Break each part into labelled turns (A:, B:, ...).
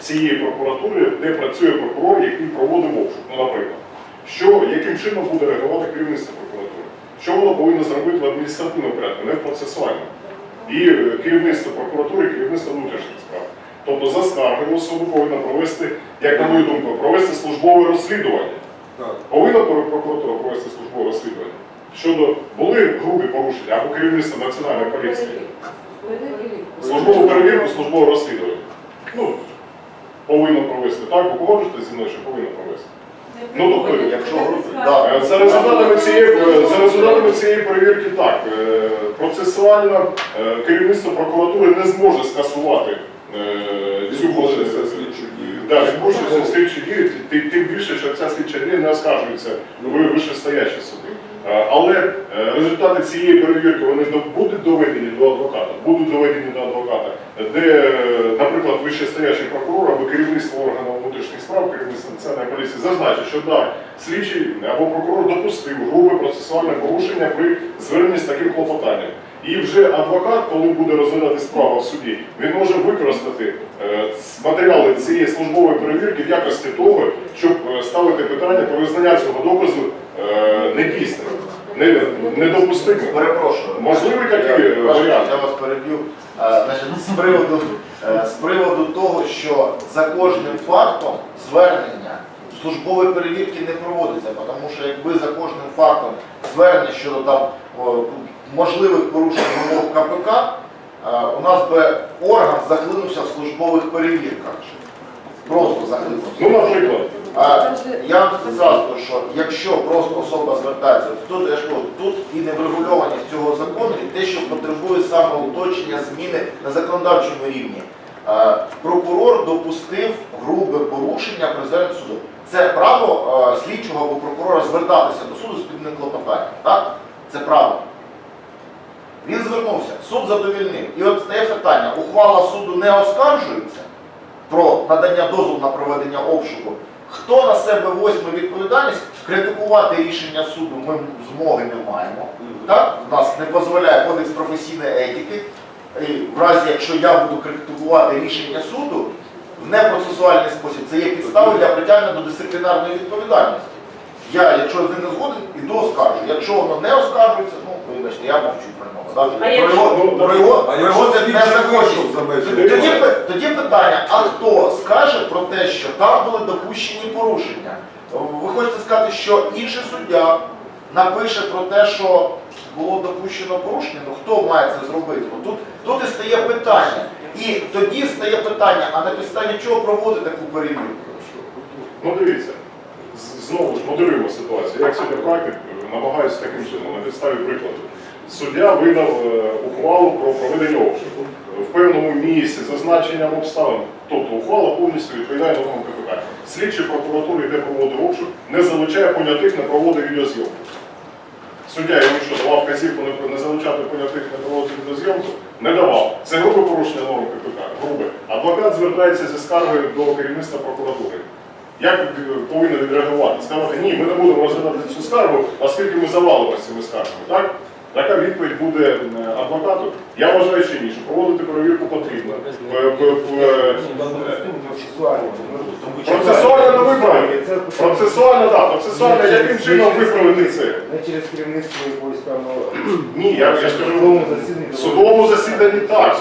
A: цієї прокуратури, де працює прокурор, який проводив обшук. Ну, наприклад, що яким чином буде реагувати керівництво прокуратури? Що воно повинно зробити в адміністративному порядку, не в процесуальному? І е, керівництво прокуратури, і керівництво внутрішніх справ. Тобто за скаргою особи повинна провести, як на мою думку, провести службове розслідування.
B: Так.
A: Повинна прокуратура провести службове розслідування щодо були грубі порушення або керівництво національної поліції. Службову перевірку, службове розслідування. Ну, повинно провести. Так, ви погоджуєтеся зі мною, що повинно провести. Ну, тобто,
C: якщо
A: Да, За результатами цієї, за результатами цієї перевірки так, е, процесуально е, керівництво прокуратури не зможе скасувати е, цю
B: дію.
A: Да, відбувшися слідчі дії, тим, тим більше, що ця слідча дія не оскаржується в вищестоящі суди. Е, Але е, результати цієї перевірки вони будуть доведені до адвоката, будуть доведені до адвоката, де, е, наприклад, вищестоящий прокурор або керівництво органу внутрішніх справ, керівництво національної поліції зазначить, що да, слідчий або прокурор допустив грубе процесуальне порушення при зверненні з таким клопотанням. І вже адвокат, коли буде розглядати справу в суді, він може використати е, матеріали цієї службової перевірки в якості того, щоб е, ставити питання про визнання цього доказу е, недійсним, не- недопустимим.
C: Перепрошую.
A: Можливий такий, варіант?
C: Я вас переб'ю. З приводу, з приводу того, що за кожним фактом звернення службової перевірки не проводиться, тому що якби за кожним фактом звернення щодо там можливих порушень вимог КПК, е, у нас би орган захлинувся в службових перевірках. Просто захлинувся.
A: Ну, наприклад,
C: А я вам кажу, що якщо просто особа звертається, тут я ж кажу, тут і неврегульованість цього закону, і те, що потребує саме уточнення зміни на законодавчому рівні. А, Прокурор допустив грубе порушення до суду. Це право а, слідчого або прокурора звертатися до суду з підним клопотанням. Так? Це право. Суд задовільнив. І от стає питання, ухвала суду не оскаржується про надання дозволу на проведення обшуку. Хто на себе возьме відповідальність, критикувати рішення суду ми змоги не маємо. Так? У нас не дозволяє кодекс професійної етики. І в разі, якщо я буду критикувати рішення суду в непроцесуальний спосіб, це є підставою для притягнення до дисциплінарної відповідальності. Я, якщо з ним не згоден, іду оскаржу. Якщо воно не оскаржується, ну вибачте, я мовчу про нього.
D: А якщо-
C: його,
B: А якщо
C: це? Тоді, тоді, пи- тоді питання, а хто скаже про те, що там були допущені порушення? Ви хочете сказати, що інший суддя напише про те, що було допущено порушення, ну хто має це зробити? Ну, Тут, тут і стає питання. І тоді стає питання, а на підставі чого проводити таку перевірку?
A: ну дивіться, з- знову ж моделюємо ситуацію. Як сьогодні практик намагаюся таким чином, на підставі прикладу. Суддя видав е, ухвалу про проведення обшуку в певному місці, зазначенням обставин. Тобто ухвала повністю відповідає нормам КПК. Слідчий прокуратури, йде проводить обшук, не залучає понятих, не проводить відеозйомку. Суддя йому що давав вказівку не, залучати понятих, не проводити відеозйомку? Не давав. Це грубе порушення норм КПК. Грубе. Адвокат звертається зі скаргою до керівництва прокуратури. Як е, повинно відреагувати? Сказати, ні, ми не будемо розглядати цю скаргу, оскільки ми завалимося цими скаргами. Так? Така відповідь буде адвокату. Я вважаю, що ні, що проводити перевірку потрібно. Процесуально не виправити. Процесуально, так, процесуально, яким чином виправити це?
E: Не через керівництво якогось певного
A: Ні, я, ж кажу,
E: судовому засіданні.
A: в судовому засіданні так.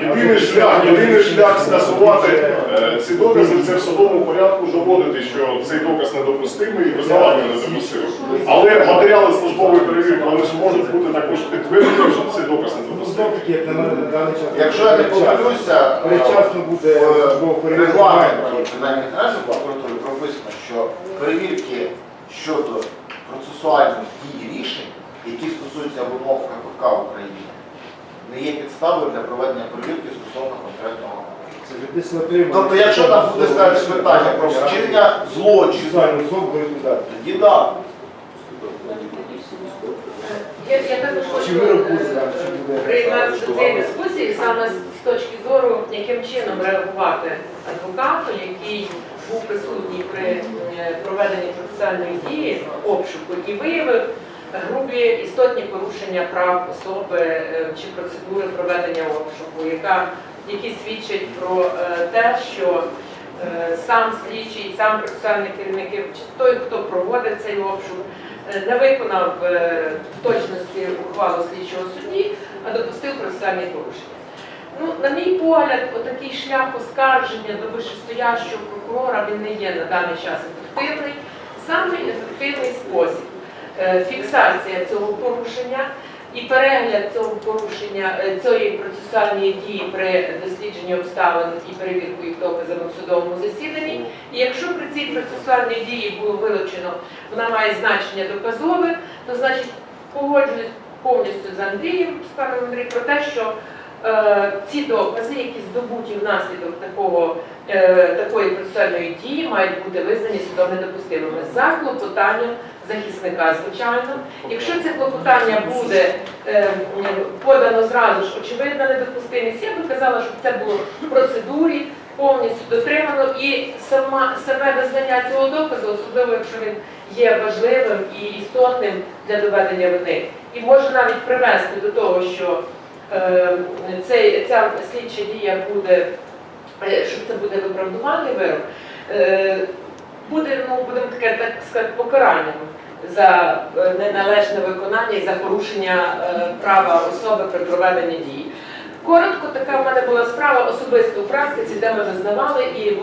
A: Єдиний шлях, єдиний шлях скасувати ці докази, це в судовому порядку доводити, що цей доказ недопустимий і визнавати недопустимим. Але матеріали службової перевірки вони ж можуть бути також підтверджені, що цей доказ
E: даний час.
C: Якщо я не помилюся,
E: передчасно буде
C: в регламенті, принаймні Генеральної прокуратури прописано, що перевірки щодо процесуальних дій рішень, які стосуються вимог КПК України, не є підставою для проведення перевірки стосовно конкретного.
E: Це.
C: Тобто, якщо там буде ставитися питання про вчинення злочину, тоді так.
D: Я, я також хочу приєднатися до цієї дискусії саме з точки зору, яким чином реагувати адвокату, який був присутній при е, проведенні процесуальної дії обшуку і виявив грубі істотні порушення прав особи е, чи процедури проведення обшуку, яка які свідчать про е, те, що сам слідчий, сам процесуальний керівник, той, хто проводить цей обшук, е, не виконав е, в точності ухвалу слідчого судді, а допустив процесуальні порушення. Ну, на мій погляд, отакий шлях оскарження до вищестоящого прокурора він не є на даний час ефективний. Саме ефективний спосіб е, фіксація цього порушення і перегляд цього порушення е, цієї процесуальної дії при дослідженні обставин і перевірку їх доказами в судовому засіданні. І якщо при цій процесуальній дії було вилучено, вона має значення доказове, то значить погоджуюсь повністю з Андрієм, з паном Андрієм, про те, що ці докази, які здобуті внаслідок такого, е, такої процесуальної дії, мають бути визнані судом недопустимими. За клопотанням захисника, звичайно. Якщо це клопотання буде е, подано зразу ж очевидна недопустимість, я би казала, щоб це було в процедурі повністю дотримано. І сама саме визнання цього доказу, особливо якщо він є важливим і істотним для доведення вини, і може навіть привести до того, що е, цей, ця слідча дія буде, е, що це буде виправдувальний вирок, е, буде, ну, будемо таке, так сказати, покаранням за е, неналежне виконання і за порушення е, права особи при проведенні дії. Коротко, така в мене була справа особисто у практиці, де ми визнавали, і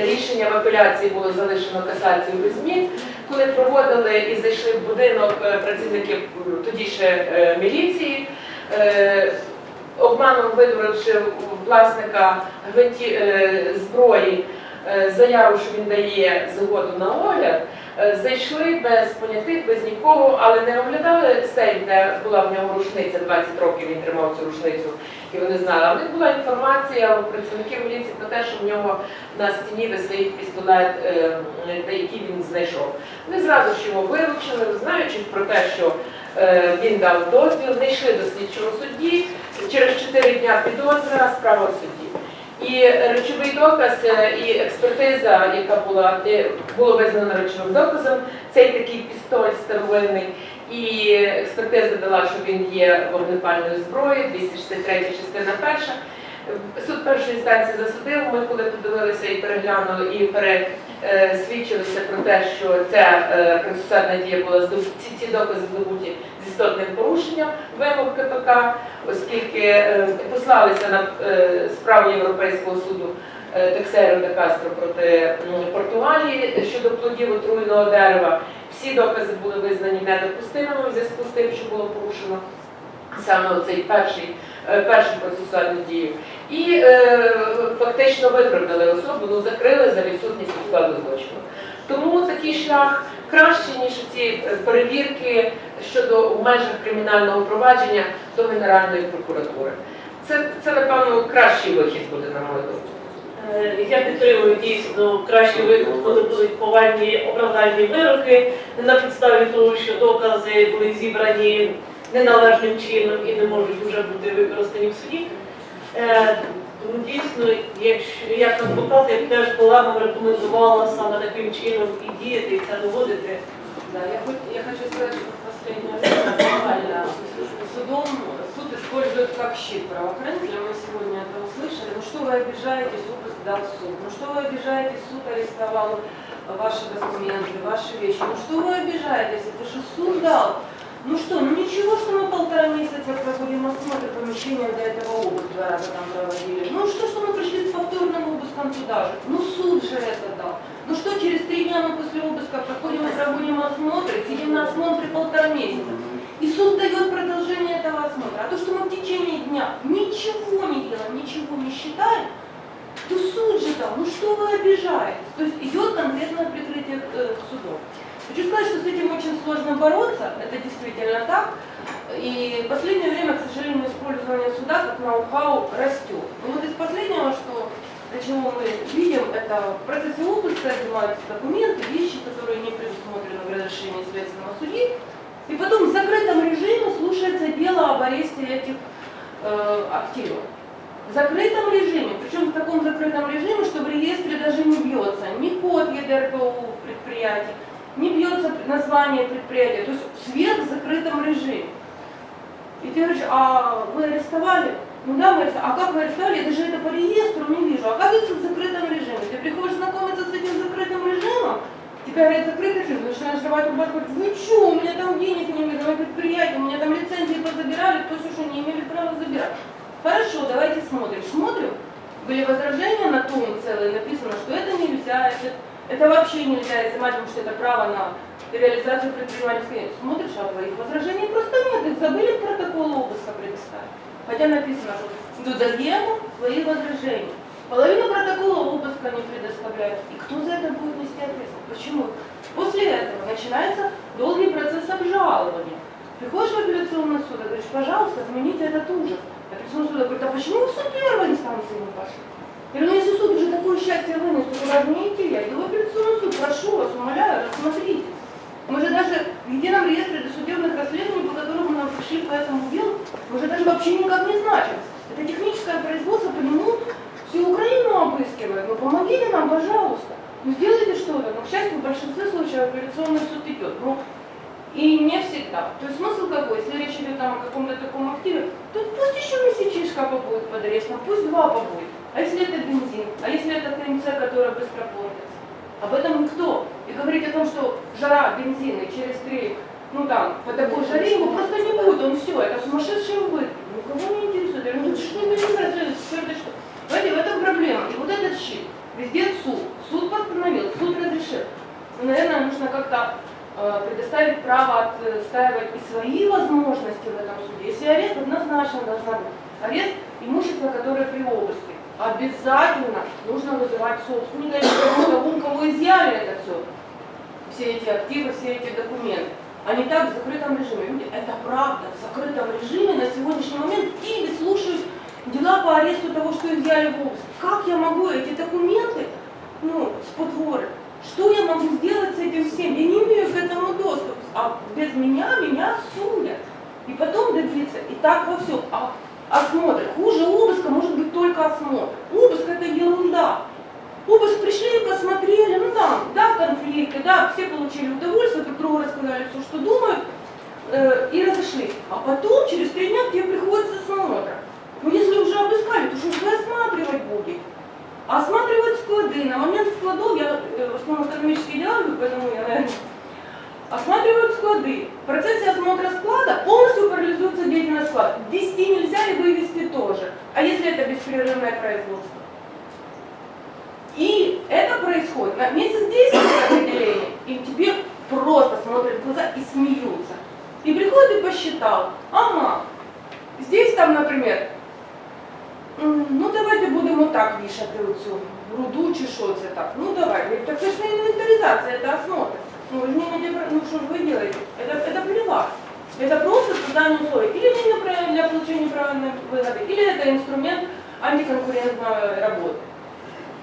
D: рішення в апеляції було залишено касацію без змін. Коли проводили і зайшли в будинок е, працівники тоді ще е, міліції, е, обманом видворивши власника е, зброї е, заяву, що він дає згоду на огляд, е, зайшли без понятих, без нікого, але не оглядали сейф, де була в нього рушниця, 20 років він тримав цю рушницю, і вони знали. А в них була інформація у працівників міліції про те, що в нього на стіні висить пістолет, е, який він знайшов. Вони зразу ж його вилучили, знаючи про те, що е, він дав дозвіл, не йшли до слідчого судді. Через 4 дня підозра, справа в суді. І речовий доказ е, і експертиза, яка була було визнано речовим доказом, цей такий пістоль старовинний. І експертиза дала, що він є вогнепальною зброєю, 263 частина перша. Суд першої інстанції засудив. Ми коли подивилися і переглянули, і пересвідчилися про те, що ця е, процесуальна дія була здобута, ці, ці докази здобуті з істотним порушенням вимог КПК, оскільки е, послалися на е, справу Європейського суду е, Тексеро де Кастро проти Португалії щодо плодів отруйного дерева. Всі докази були визнані недопустимими в зв'язку з тим, що було порушено саме цей перший, е, першу процесуальну дію. І е, фактично виправдали особу, ну закрили за відсутністю складу злочину. Тому такий шлях кращий, ніж ці е, перевірки щодо в межах кримінального провадження до Генеральної прокуратури. Це, це напевно кращий вихід буде, на мою думку.
B: Е, Я підтримую дійсно кращий вихід, коли будуть повальні оправдальні вироки, не на підставі того, що докази були зібрані неналежним чином і не можуть вже бути використані в суді. Е, Тому дійсно, якщо як адвокат, я теж колегам рекомендувала саме таким чином і діяти, і це доводити.
F: Я, хочу в последнее время буквально судом суд использует как щит правоохранителя. Мы сегодня это услышали. Ну что вы обижаетесь, обыск дал суд. Ну что вы обижаетесь, суд арестовал ваши документы, ваши вещи. Ну что вы обижаетесь, это же суд дал. Ну что, ну ничего, что мы полтора месяца проводим осмотр помещения до этого обыск два раза там проводили. Ну что, что мы пришли с повторным обыском туда же. Ну суд же это дал. Ну что, через три дня мы после обыска проходим и проводим осмотр, сидим на осмотре полтора месяца. И суд дает продолжение этого осмотра. А то, что мы в течение дня ничего не делаем, ничего не считаем, то суд же дал. Ну что вы обижаетесь? То есть идет конкретное прикрытие э, судов. Хочу сказать, что с этим очень сложно бороться, это действительно так. И в последнее время, к сожалению, использование суда как ноу-хау растет. Ну вот из последнего, что до чего мы видим, это в процессе обыска изымаются документы, вещи, которые не предусмотрены в разрешении следственного судьи. И потом в закрытом режиме слушается дело об аресте этих э, активов. В закрытом режиме, причем в таком закрытом режиме, что в реестре даже не бьется ни код ЕДРПУ предприятия, не бьется название предприятия, то есть свет в закрытом режиме. И ты говоришь, а вы арестовали? Ну да, мы арестовали. А как вы арестовали? Я даже это по реестру не вижу. А как это в закрытом режиме? Ты приходишь знакомиться с этим закрытым режимом, закрытый режим, ты начинаешь давать рубашку, вы что, у меня там денег не имели, давай предприятие, у меня там лицензии позабирали, все, что не имели права забирать. Хорошо, давайте смотрим. Смотрим. Были возражения на том целое, написано, что это нельзя, это, это вообще нельзя изымать, потому что это право на реализацию предпринимательской. Смотришь, а твоих возражений просто нет, их забыли протокол обыска предоставить. Хотя написано, что додаем свои возражения. Половину протокола обыска не предоставляют. И кто за это будет нести ответственность? Почему? После этого начинается долгий процесс обжалования. Приходишь в апелляционный суд и говоришь, пожалуйста, отмените этот ужас. Апелляционный суд говорит, а почему вы в суд первой инстанции не пошли? Я говорю, ну если суд уже такое счастье вынес, то куда мне идти? Я иду в апелляционный суд, прошу вас, умоляю, рассмотрите. Мы же даже в едином реестре досудебных расследований, по которому мы пришли по этому делу, мы же даже вообще никак не значимся. Это техническое производство, по нему всю Украину обыскивают. Ну помогите нам, пожалуйста. Ну сделайте что-то. Но, к счастью, в большинстве случаев апелляционный суд идет. Ну, и не всегда. То есть смысл какой? Если речь идет там о каком-то таком активе, то пусть еще месячишка побудет под арестом, пусть два побудет. А если это бензин? А если это ТМЦ, который быстро портится? Об этом никто. И говорить о том, что жара бензина через три, ну там, по такой жаре его просто не будет, он все, это сумасшедший убыток. Никого не интересует. Я говорю, ну что вы не расследуете, что это что? Понимаете, в этом проблема. И вот этот щит, везде суд. Суд постановил, суд разрешил. Ну, наверное, нужно как-то э, предоставить право отстаивать и свои возможности в этом суде. Если арест, однозначно должна быть. Арест имущества, которое при обыске. Обязательно нужно вызывать собственника или того, у кого изъяли это все. Все эти активы, все эти документы. А не так в закрытом режиме. Люди, это правда. В закрытом режиме на сегодняшний момент в Киеве слушают дела по аресту того, что изъяли в обыск. Как я могу эти документы, ну, спотворить? Что я могу сделать с этим всем? Я не имею к этому доступа. А без меня меня судят. И потом добиться. И так во всем. А осмотр. Хуже обыска может быть только осмотр. Обыск это ерунда. Обыск пришли, посмотрели, ну там, да, конфликты, да, все получили удовольствие, друг другу рассказали все, что думают, э, и разошлись. А потом, через три дня, к тебе приходит осмотр. Ну, если уже обыскали, то что ж вы осматривать будете? Осматривают склады. На момент складов, я э, в основном экономические дела веду, поэтому я, наверное, осматривают склады. В процессе осмотра склада полностью парализуется деятельность склада. Ввести нельзя и вывести тоже. А если это беспрерывное производство? И это происходит на месяц действия определения, и тебе просто смотрят в глаза и смеются. И приходит и посчитал, ага, здесь там, например, ну давайте будемо так вішати оцю руду чи що це так. Ну давай, говорит, так це ж не інвентаризація, це осмотр. Ну вы же не имеете права- ну что же вы делаете? Это, это плевать. Это просто создание условий. Или не для, для получения правильной выгоды, или это инструмент антиконкурентной работы.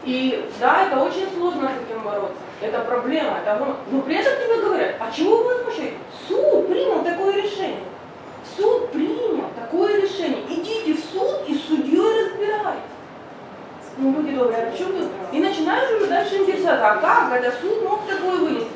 F: И да, это очень сложно с этим бороться. Это проблема. Это огром- Но при этом тебе говорят, а чего вы возмущаетесь? Суд принял такое решение. Суд принял такое решение. Ну, люди добрые, а при чем тут? И начинаешь уже дальше интересоваться, а как это суд мог такое вынести?